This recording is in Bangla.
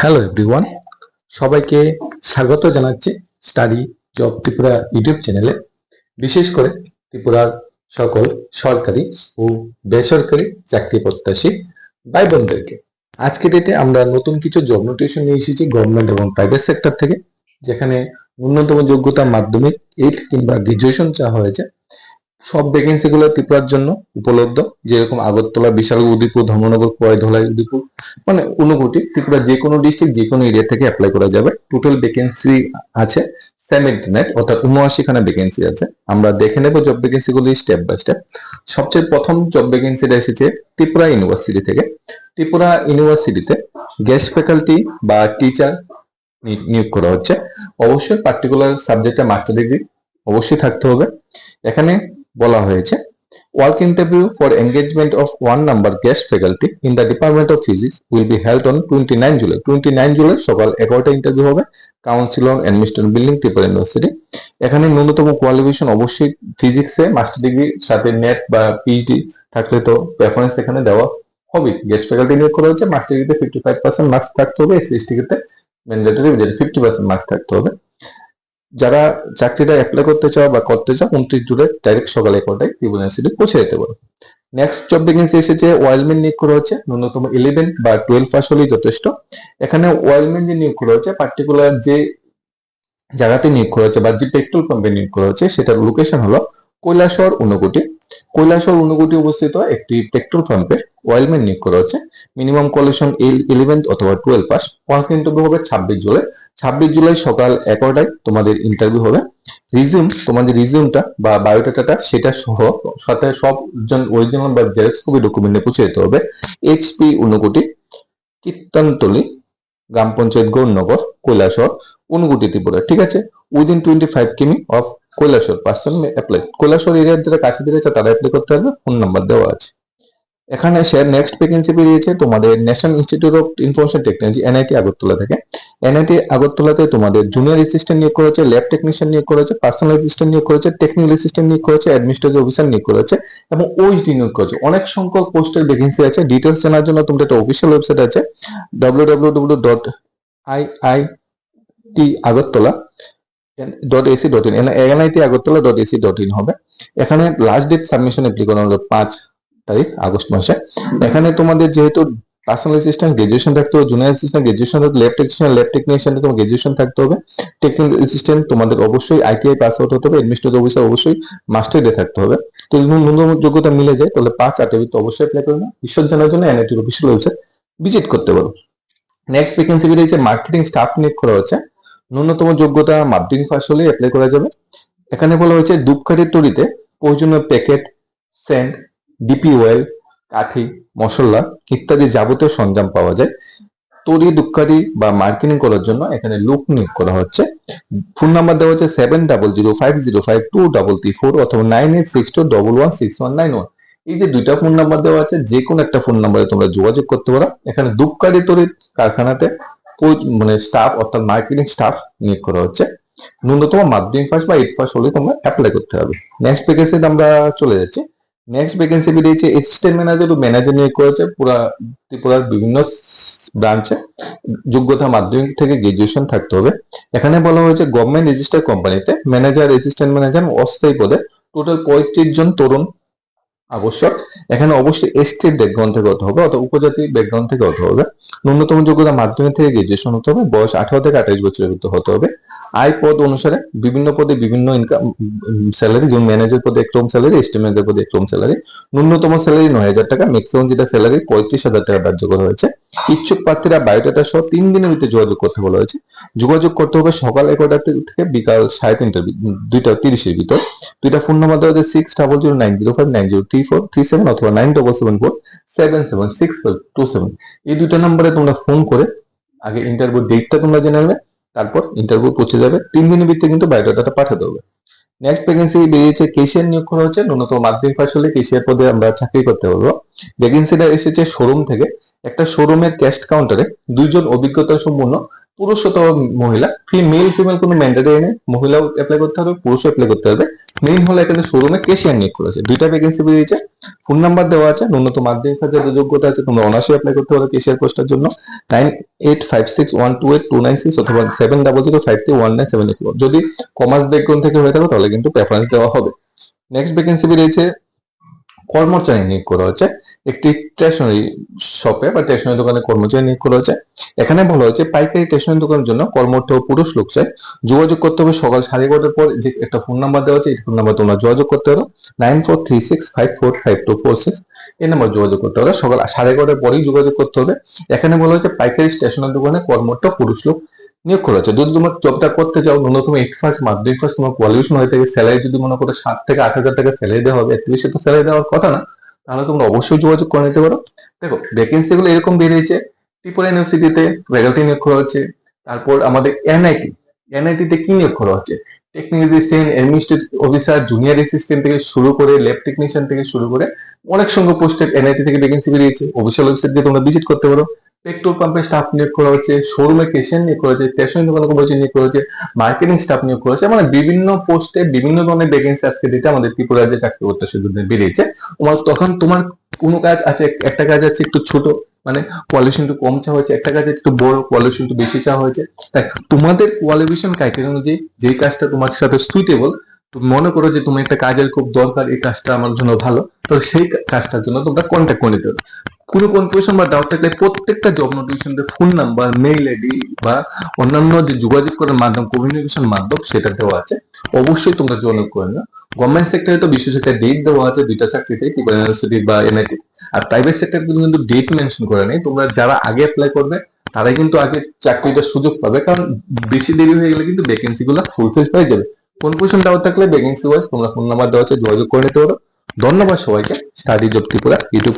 হ্যালো এভরিওয়ান সবাইকে স্বাগত জানাচ্ছি স্টাডি জব ত্রিপুরা ইউটিউব চ্যানেলে বিশেষ করে ত্রিপুরার সকল সরকারি ও বেসরকারি চাকরি প্রত্যাশী ভাই বোনদেরকে আজকে ডেটে আমরা নতুন কিছু জব নোটিফিকেশন নিয়ে এসেছি গভর্নমেন্ট এবং প্রাইভেট সেক্টর থেকে, যেখানে ন্যূনতম যোগ্যতা মাধ্যমিক এইট কিংবা গ্রাজুয়েশন চাওয়া হয়েছে। সব ভ্যাকেন্সি গুলো ত্রিপুরার জন্য উপলব্ধ। যেরকম আগরতলা বিশাল উদিপুর ধর্মনগর কোয়াই ধলাই উদিপুর মানে ঊনকোটি ত্রিপুরা যে কোনো ডিস্ট্রিক্ট যে কোনো এরিয়া থেকে অ্যাপ্লাই করা যাবে। টোটাল ভ্যাকেন্সি আছে সেভেন্টি নাইন অর্থাৎ উনআশি খানা ভ্যাকেন্সি আছে। আমরা দেখে নেব জব ভ্যাকেন্সি গুলি স্টেপ বাই স্টেপ সবচেয়ে প্রথম জব ভ্যাকেন্সিটা এসেছে ত্রিপুরা ইউনিভার্সিটি থেকে। ত্রিপুরা ইউনিভার্সিটিতে গেস্ট ফ্যাকাল্টি বা টিচার নিয়োগ করা হচ্ছে। অবশ্যই পার্টিকুলার সাবজেক্টে মাস্টার ডিগ্রি অবশ্যই থাকতে হবে। এখানে বলা হয়েছে, Work interview for engagement of one number guest faculty in the Department of Physics will be held on 29 July. 29 July সকাল এগারোটা ইন্টারভিউ হবে council on administration building Tripura university এখানে ন্যূনতম কোয়ালিফিকেশন অবশ্যই ফিজিক্সে মাস্টার ডিগ্রি সাথে নেট বা পিএইচডি থাকলে তো প্রেফারেন্স এখানে দেওয়া হবে গেস্ট ফ্যাকাল্টি নিয়োগ করা হচ্ছে মাস্টার ডিগ্রিতে ফিফটি ফাইভ পার্সেন্ট মার্কস থাকতে হবে এসসি ক্ষেত্রে ম্যান্ডেটরি ফিফটি পার্সেন্ট মার্কস থাকতে হবে। যারা চাকরিটা অ্যাপ্লাই করতে চাও বা করতে চাও, উনত্রিশ জুলাই ডাইরেক্ট সকাল এগারোটায় ত্রিপুরা ইউনিভার্সিটি পৌঁছে যেতে পারো। নেক্সট জব ভ্যাকেন্সি এসেছে ওয়াইলম্যান নিয়োগ করা হচ্ছে, ন্যূনতম ইলেভেন বা টুয়েলভ পাস হলেই যথেষ্ট। এখানে ওয়াইলম্যান যে নিয়োগ করা হচ্ছে পার্টিকুলার যে জায়গাতে নিয়োগ করা হচ্ছে বা যে পেট্রোল পাম্পে নিয়োগ করা হচ্ছে, সেটার লোকেশন হলো কৈলাসর ঊনকোটি। কৈলাসহর ঊনকোটি অবস্থিত একটি পেট্রোল পাম্পে ওয়েলম্যান নিয়োগ করা হচ্ছে। মিনিমাম কোয়ালিফিকেশন ইলেভেন্থ অথবা টুয়েলভ পাস ইন্টারভিউ হবে ছাব্বিশ জুলাই। ছাব্বিশ জুলাই সকাল এগারোটায় তোমাদের ইন্টারভিউ হবে। রিজিউম তোমাদের রিজিউমটা বা বায়োডাটাটা সেটা সহ, সাথে সব অরিজিনাল বা জেরক্স কপি ডকুমেন্টে পৌঁছে যেতে হবে। এইচপি ঊনকোটি কীর্তনতলি, গ্রাম পঞ্চায়েত গৌরনগর, কৈলাসহর। ঊনকোটি ত্রিপুরা, ঠিক আছে? Within twenty five km of Kailashahar person apply Kailashahar এরিয়ার যারা কাছে দিয়েছে তারা অ্যাপ্লাই করতে হবে ফোন নাম্বার দেওয়া আছে। এখানে সে নেক্সট ভ্যাকেন্সি বেরিয়েছে তোমাদের National Institute of Information Technology NIT Agartala থেকে। এনআইটি আগরতলাতে তোমাদের জুনিয়র অ্যাসিস্ট্যান্ট নিয়োগ করেছে ল্যাব টেকনিশিয়ান নিয়োগ করেছে পার্সোনাল অ্যাসিস্ট্যান্ট নিয়োগ করেছে টেকনিক্যাল অ্যাসিস্ট্যান্ট নিয়োগ করেছে অ্যাডমিনিস্ট্রেটিভ অফিসার নিয়োগ করেছে, এবং ওইচডি নিয়োগ করেছে। অনেক সংখ্যক পোস্টের ভ্যাকেন্সি আছে। ডিটেলস জানার জন্য তোমাদের একটা অফিসিয়াল ওয়েবসাইট আছে W T Agartala dot AC dot in NIT Agartala dot AC dot in হবে। এখানে লাস্ট ডেট সাবমিশন অ্যাপ্লি করা হলো পাঁচ তারিখ, আগস্ট মাসে। এখানে তোমাদের যেহেতু পার্সোনাল অ্যাসিস্ট্যান্ট গ্রাজুয়েশন থাকতে হবে জুনিয়র অ্যাসিস্ট্যান্ট গ্রাজুয়েশন থাকতে ল্যাব টেকনিশিয়ান ল্যাব টেকনিশিয়ান তোমার গ্রাজুয়েশন থাকতে হবে। টেকনিক্যাল অ্যাসিস্ট্যান্ট তোমাদের অবশ্যই আইটিআই পাস আউট হতে হবে অ্যাডমিনিস্ট্রেটিভ অফিসার অবশ্যই মাস্টার ডে থাকতে হবে। তো যদি ন্যূনতম যোগ্যতা মিলে যায়, তাহলে পাঁচ আটের ভিতরে অবশ্যই অ্যাপ্লাই করবে ঈশ্বর জানার জন্য এনআইটির অফিসিয়াল ওয়েবসাইট ভিজিট করতে পারো। নেক্সট ভ্যাকেন্সি বেরিয়েছে মার্কেটিং স্টাফ নিয়োগ করা হচ্ছে। ন্যূনতম যোগ্যতা মাধ্যমিক পাস হলে অ্যাপ্লাই করা যাবে। এখানে বলা হয়েছে ধূপকাঠির তৈরিতে প্রয়োজনীয় প্যাকেট সেন্ট ডিপি অয়েল কাঠি, মশলা ইত্যাদি যাবতীয় সরঞ্জাম পাওয়া যায়। তৈরি দুঃখারি বা মার্কেটিং করার জন্য এখানে লোক নিয়োগ করা হচ্ছে। ফোন নাম্বার দেওয়া হচ্ছে seven double zero five zero five two double three four অথবা nine eight six two double one six one nine one এই যে দুইটা ফোন নাম্বার দেওয়া আছে যে কোনো একটা ফোন নাম্বারে তোমরা যোগাযোগ করতে পারো। এখানে দুঃখারি তৈরির কারখানাতে মানে স্টাফ অর্থাৎ মার্কেটিং স্টাফ নিয়োগ করা হচ্ছে। ন্যূনতম মাধ্যমিক পাস বা এইট পাস হলে তোমরা অ্যাপ্লাই করতে হবে। নেক্সট ভ্যাকেন্সিতে আমরা চলে যাচ্ছি। নেক্সট ভ্যাকেন্সি বেরিয়েছে অ্যাসিস্ট্যান্ট ম্যানেজার ও ম্যানেজার নিয়োগ করেছে পুরা ত্রিপুরার বিভিন্ন ব্রাঞ্চে যোগ্যতা মাধ্যমিক থেকে গ্রাজুয়েশন থাকতে হবে। এখানে বলা হয়েছে গভর্নমেন্ট রেজিস্টার কোম্পানিতে ম্যানেজার অ্যাসিস্ট্যান্ট ম্যানেজার অস্থায়ী পদে টোটাল পঁয়ত্রিশ জন তরুণ আবশ্যক। এখানে অবশ্যই এসটির ব্যাকগ্রাউন্ড থেকে হতে হবে অথবা উপজাতি ব্যাকগ্রাউন্ড থেকে হতে হবে। ন্যূনতম যোগ্যতা মাধ্যমিক থেকে গ্রাজুয়েশন হতে হবে, বয়স আঠারো থেকে আঠাইশ বছরের ভিতরে হতে হবে। আয় পদ অনুসারে বিভিন্ন পদে বিভিন্ন ইনকাম স্যালারি যেমন ম্যানেজার পদে একরকম স্যালারি এস্টিমেটের পদে একরকম স্যালারি ন্যূনতম স্যালারি নয় হাজার টাকা ম্যাক্সিমাম যেটা স্যালারি পঁয়ত্রিশ হাজার টাকা ধার্য করা হয়েছে। ইচ্ছুক প্রার্থীরা বায়োডাটা সহ তিন দিনের ভিতরে যোগাযোগ করতে বলা হয়েছে। যোগাযোগ করতে হবে সকাল এগারোটা থেকে বিকাল সাড়ে তিনটা দুইটা তিরিশের ভিতর। দুইটা ফোন নাম্বার দেওয়া হচ্ছে six double zero nine zero five nine zero three অথবা নাইন এই দুইটা নাম্বারে তোমরা ফোন করে আগে ইন্টারভিউ ডেটটা তোমরা জেনে নেবে, তারপর ইন্টারভিউ পৌঁছে যাবে। তিন দিনের কিন্তু পাঠাতে হবে। নেক্সট ভ্যাকেন্সি বেরিয়েছে কেশিয়ার নিয়োগ করা হচ্ছে, ন্যূনতম মাধ্যমিক পাস হলে কেশিয়ার পদে আমরা চাকরি করতে পারব। ভ্যাকেন্সিটা এসেছে শোরুম থেকে। একটা শোরুমের ক্যাশ কাউন্টারে দুইজন অভিজ্ঞতা সম্পন্ন পুরুষ অথবা মহিলা। মেল ফিমেল কোনো ম্যান্ডেটরি নেই। মহিলাও অ্যাপ্লাই করতে হবে, পুরুষও অ্যাপ্লাই করতে হবে। মেইন হলো এখানে শোরুমে কেশিয়ার নিয়োগ করেছে। দুইটা ভ্যাকেন্সি বেরিয়েছে ফোন নাম্বার দেওয়া আছে, ন্যূনতম মাধ্যমিক হাজার যোগ্যতা আছে, তোমরা অনার্সে অ্যাপ্লাই করতে পারো কেশিয়ার পোস্টের জন্য। Nine eight five six one two eight two nine six অথবা seven double zero five three one nine seven eight যদি কমার্স ব্যাকগ্রাউন্ড থেকে হয়ে থাকে, তাহলে কিন্তু প্রেফারেন্স দেওয়া হবে। নেক্সট ভ্যাকেন্সি বেরিয়েছে কর্মচারী নিয়োগ করা হয়েছে। একটি স্টেশনারি শপে বা স্টেশনারি দোকানে কর্মচারী নিয়োগ করা হচ্ছে এখানে বলা হয়েছে, পাইকারি স্টেশনারি দোকানের জন্য কর্মরত পুরুষ লোক চাই। যোগাযোগ করতে হবে সকাল সাড়ে এগারোটার পর যে একটা ফোন নাম্বার দেওয়া আছে, এই ফোন নাম্বার তোমরা যোগাযোগ করতে পারো। Nine four three six five four five two four six এই নাম্বার যোগাযোগ করতে হবে সকাল সাড়ে এগারোটার পরেই যোগাযোগ করতে হবে। এখানে বলা হয়েছে, পাইকারি স্টেশনারি দোকানে কর্মরত পুরুষ লোক নিয়োগ করা হচ্ছে যদি তোমার জবটা করতে চাও ন্যূনতম এইট ফার্স্ট মাধ্যমিক ফার্স্ট তোমার কোয়ালিফিকেশন হয়ে থাকে স্যালারি যদি মনে করো সাত থেকে আট হাজার টাকা স্যালারি দেওয়া হবে, এর বেশি তো স্যালারি দেওয়ার কথা না, তাহলে তোমরা অবশ্যই যোগাযোগ করে নিতে পারো। দেখো ভ্যাকেন্সি গুলো এরকম বেরিয়েছে ত্রিপুরা ইউনিভার্সিটিতে ফ্যাকাল্টি নিয়োগ করা হচ্ছে, তারপর আমাদের এনআইটি এনআইটি তে কি নিয়োগ করা হচ্ছে? Technic assistant administrative officer junior assistant থেকে শুরু করে ল্যাব টেকনিশিয়ান থেকে শুরু করে, অনেক সংখ্যক পোস্টের এনআইটি থেকে ভ্যাকেন্সি বেরিয়েছে। অফিসিয়াল ওয়েবসাইট দিয়ে তোমরা ভিজিট করতে পারো। পেট্রোল পাম্পে স্টাফ নিয়োগ করা হচ্ছে শোরুমে কেশিয়ার নিয়োগ করা হচ্ছে স্টেশন দোকানে কর্মচারী নিয়োগ করা হচ্ছে মার্কেটিং স্টাফ নিয়োগ করা হচ্ছে মানে বিভিন্ন পোস্টে বিভিন্ন ধরনের ভ্যাকেন্সি আজকে দিতে আমাদের ত্রিপুরা রাজ্যে চাকরি সুযোগ বেরিয়েছে। তোমার তখন তোমার কোনো কাজ আছে? একটা কাজ আছে একটু ছোট মানে কোয়ালিফিকেশন একটু কম চাওয়া হয়েছে, একটা কাজে একটু বড় কোয়ালিফিকেশন একটু বেশি চাওয়া হয়েছে। তোমাদের কোয়ালিফিকেশন ক্রাইটেরিয়া অনুযায়ী যেই কাজটা তোমার সাথে সুইটেবল মনে করো যে তুমি একটা কাজের খুব দরকার, এই কাজটা আমার জন্য ভালো, তো সেই কাজটার জন্য তোমরা কন্ট্যাক্ট করে নিতে কোনো কনফিউশন বা ডাউট থাকলে প্রত্যেকটা job notification phone number mail ID বা অন্যান্য যে যোগাযোগ করার মাধ্যম কমিউনিকেশন মাধ্যম, সেটা দেওয়া আছে। অবশ্যই তোমরা যোগাযোগ করে নাও। গভর্নমেন্ট সেক্টরে তো বিশেষ একটা ডেট দেওয়া আছে, দুইটা চাকরিতে ইউনিভার্সিটি বা এনআইটি আর প্রাইভেট সেক্টর কিন্তু ডেট মেনশন করে নেই। তোমরা যারা আগে অ্যাপ্লাই করবে, তারাই কিন্তু আগে চাকরিটার সুযোগ পাবে। কারণ বেশি দেরি হয়ে গেলে কিন্তু ভ্যাকেন্সি গুলো ফুলফিল হয়ে যাবে। কনফিউশন ডাউট থাকলে ভ্যাকেন্সি ওয়াইজ তোমরা ফোন নাম্বার দেওয়া আছে, যোগাযোগ করে নিতে পারো। ধন্যবাদ সবাইকে। Study job Tripura YouTube